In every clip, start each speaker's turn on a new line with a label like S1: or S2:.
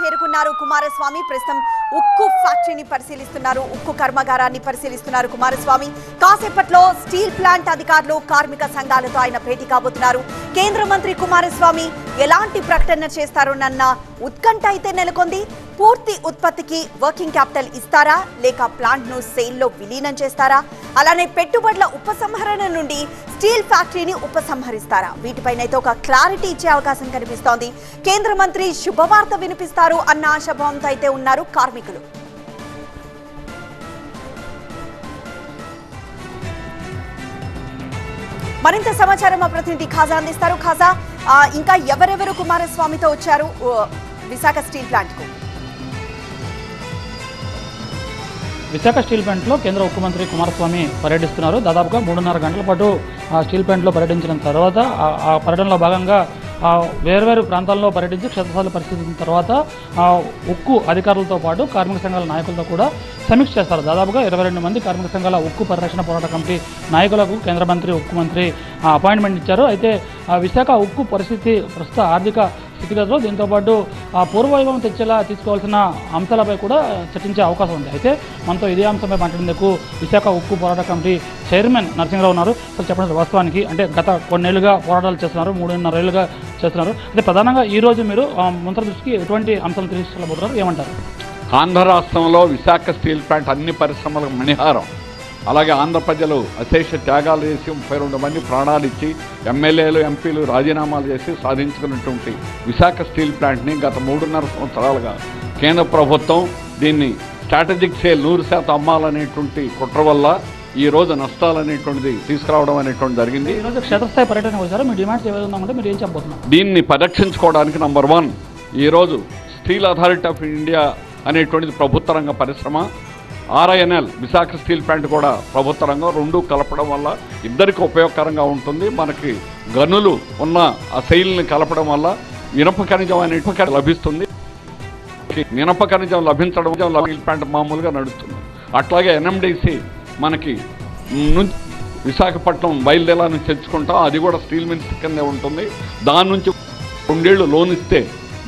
S1: చేరుకున్నారు. కుమారస్వామి ప్రస్తుతం ఉక్కు ఫ్యాక్టరీని పరిశీలిస్తున్నారు. ఉక్కు కర్మాగారాన్ని పరిశీలిస్తున్నారు కుమారస్వామి. కాసేపట్లో స్టీల్ ప్లాంట్ అధికారులు కార్మిక సంఘాలతో ఆయన భేటీ కాబోతున్నారు. కేంద్ర మంత్రి కుమారస్వామి ఎలాంటి ప్రకటన చేస్తారోనన్న ఉత్కంఠ అయితే నెలకొంది. పూర్తి ఉత్పత్తికి వర్కింగ్ క్యాపిటల్ ఇస్తారా? లేక ప్లాంట్ను సేల్ విలీనం చేస్తారా? అలానే పెట్టుబడుల ఉపసంహరణ నుండి స్టీల్ ఫ్యాక్టరీని ఉపసంహరిస్తారా? వీటిపైనైతే ఒక క్లారిటీ ఇచ్చే అవకాశం కనిపిస్తోంది. కేంద్ర మంత్రి శుభవార్త వినిపిస్తారు అన్న ఆశాభావంతో అయితే ఉన్నారు కార్మికులు. మరింత సమాచారం మా ప్రతినిధి ఖాజా అందిస్తారు. ఖాజా ఇంకా ఎవరెవరు కుమారస్వామితో వచ్చారు? విశాఖ స్టీల్ ప్లాంట్కు
S2: విశాఖ స్టీల్ ప్లాంట్లో కేంద్ర ముఖ్యమంత్రి మంత్రి కుమారస్వామి పర్యటిస్తున్నారు. దాదాపుగా మూడున్నర గంటల పాటు ఆ స్టీల్ ప్లాంట్లో పర్యటించిన తర్వాత ఆ- పర్యటనలో భాగంగా వేర్వేరు ప్రాంతాల్లో పర్యటించి క్షేత్రస్థాయిలో పరిశీలించిన తర్వాత ఉక్కు అధికారులతో పాటు కార్మిక సంఘాల నాయకులతో కూడా సమీక్ష చేస్తారు. దాదాపుగా ఇరవై రెండు మంది కార్మిక సంఘాల ఉక్కు పరిరక్షణ పోరాట కమిటీ నాయకులకు కేంద్ర మంత్రి ఉక్కు మంత్రి అపాయింట్మెంట్ ఇచ్చారు. అయితే ఆ విశాఖ ఉక్కు పరిస్థితి ప్రస్తుత ఆర్థిక స్థితిగతులు దీంతోపాటు ఆ పూర్వవైభవం తెచ్చేలా తీసుకోవాల్సిన అంశాలపై కూడా చర్చించే అవకాశం ఉంది. అయితే మనతో ఇదే అంశంపై మాట్లాడేందుకు విశాఖ ఉక్కు పోరాట కమిటీ చైర్మన్ నరసింహరావు ఉన్నారు. సో చెప్పండి వాస్తవానికి అంటే గత కొన్నేళ్ళుగా పోరాటాలు చేస్తున్నారు. మూడున్నర ఏళ్ళుగా చేస్తున్నారు. అంటే ప్రధానంగా ఈ రోజు మీరు ఆ, దృష్టికి ఎటువంటి అంశాలు తీసుకెళ్ళబోతున్నారు? ఏమంటారు?
S3: ఆంధ్ర రాష్ట్రంలో విశాఖ స్టీల్ ప్లాంట్ అన్ని పరిశ్రమలకు మణిహారం. అలాగే ఆంధ్ర ప్రజలు అశేష త్యాగాలు చేసి ముప్పై రెండు మంది ప్రాణాలు ఇచ్చి ఎమ్మెల్యేలు ఎంపీలు రాజీనామాలు చేసి సాధించుకున్నటువంటి విశాఖ స్టీల్ ప్లాంట్ని గత మూడున్నర సంవత్సరాలుగా కేంద్ర ప్రభుత్వం దీన్ని స్ట్రాటజిక్ సేల్ నూరు శాతం అమ్మాలనేటువంటి కుట్ర వల్ల ఈ రోజు నష్టాలు అనేటువంటిది తీసుకురావడం అనేటువంటి జరిగింది.
S2: ఈ రోజు క్షేత్రస్థాయి పర్యటన వచ్చారు మీ డిమాండ్స్ ఏమైనా మీరు ఏం చెప్పబోతున్నారు?
S3: దీన్ని పరిరక్షించుకోవడానికి నంబర్ వన్ ఈరోజు స్టీల్ అథారిటీ ఆఫ్ ఇండియా అనేటువంటిది ప్రభుత్వ రంగ పరిశ్రమ ఆర్ఐఎన్ఎల్ విశాఖ స్టీల్ ప్లాంట్ కూడా ప్రభుత్వ రంగం రెండు కలపడం వల్ల ఇద్దరికి ఉపయోగకరంగా ఉంటుంది. మనకి గనులు ఉన్న ఆ శైలిని కలపడం వల్ల ఇనప ఖనిజం అనే లభిస్తుంది. ఇనప ఖనిజం లభించడం స్టీల్ ప్లాంట్ మామూలుగా నడుస్తుంది. అట్లాగే ఎన్ఎండిసి మనకి నుంచి విశాఖపట్నం బయలుదేరా నుంచి తెచ్చుకుంటాం అది కూడా స్టీల్ మిల్స్ కిందే ఉంటుంది. దాని నుంచి రెండేళ్ళు లోన్ ఇస్తే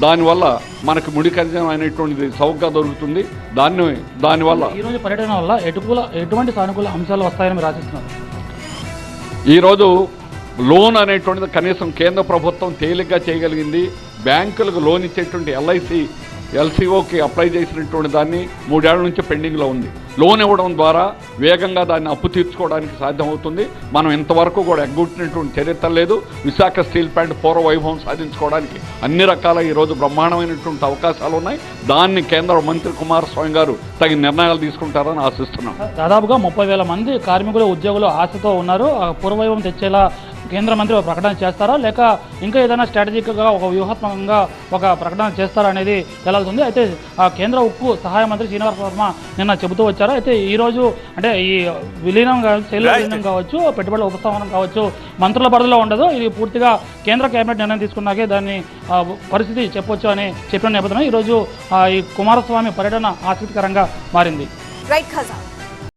S3: దానివల్ల మనకు ముడి ఖనిజం అనేటువంటిది చౌకగా దొరుకుతుంది. దాన్ని దానివల్ల
S2: ఈ రోజు పర్యటన వల్ల ఎటుకూల ఎటువంటి సానుకూల అంశాలు వస్తాయని మీరు ఆశిస్తున్నారు?
S3: ఈరోజు లోన్ అనేటువంటిది కనీసం కేంద్ర ప్రభుత్వం తేలిగ్గా చేయగలిగింది. బ్యాంకులకు లోన్ ఇచ్చేటువంటి ఎల్ఐసి ఎల్సీఓకి అప్లై చేసినటువంటి దాన్ని మూడేళ్ళ నుంచి పెండింగ్లో ఉంది. లోన్ ఇవ్వడం ద్వారా వేగంగా దాన్ని అప్పు తీర్చుకోవడానికి సాధ్యమవుతుంది. మనం ఇంతవరకు కూడా ఎగ్గొట్టినటువంటి చరిత్ర లేదు. విశాఖ స్టీల్ ప్లాంట్ పూర్వ వైభవం సాధించుకోవడానికి అన్ని రకాల ఈరోజు బ్రహ్మాండమైనటువంటి అవకాశాలు ఉన్నాయి. దాన్ని కేంద్ర మంత్రి కుమారస్వామి గారు తగిన నిర్ణయాలు తీసుకుంటారని ఆశిస్తున్నాం.
S2: దాదాపుగా ముప్పై వేల మంది కార్మికులు ఉద్యోగులు ఆశతో ఉన్నారు. ఆ పూర్వవైభవం తెచ్చేలా కేంద్ర మంత్రి ఒక ప్రకటన చేస్తారా? లేక ఇంకా ఏదైనా స్ట్రాటజిక్గా ఒక వ్యూహాత్మకంగా ఒక ప్రకటన చేస్తారా అనేది తేలాల్సింది అయితే ఆ కేంద్ర ఉక్కు సహాయ మంత్రి శ్రీనివాస వర్మ నిన్న చెబుతూ వచ్చారు. అయితే ఈ రోజు అంటే ఈ విలీనం కావచ్చు శైలి విలీనం కావచ్చు పెట్టుబడుల ఉపసంహరణ కావచ్చు మంత్రుల పరిధిలో ఉండదు. ఇది పూర్తిగా కేంద్ర కేబినెట్ నిర్ణయం తీసుకున్నాకే దాన్ని పరిస్థితి చెప్పొచ్చు అని చెప్పిన నేపథ్యంలో ఈరోజు ఈ కుమారస్వామి పర్యటన ఆసక్తికరంగా మారింది.
S1: రైట్ ఖజా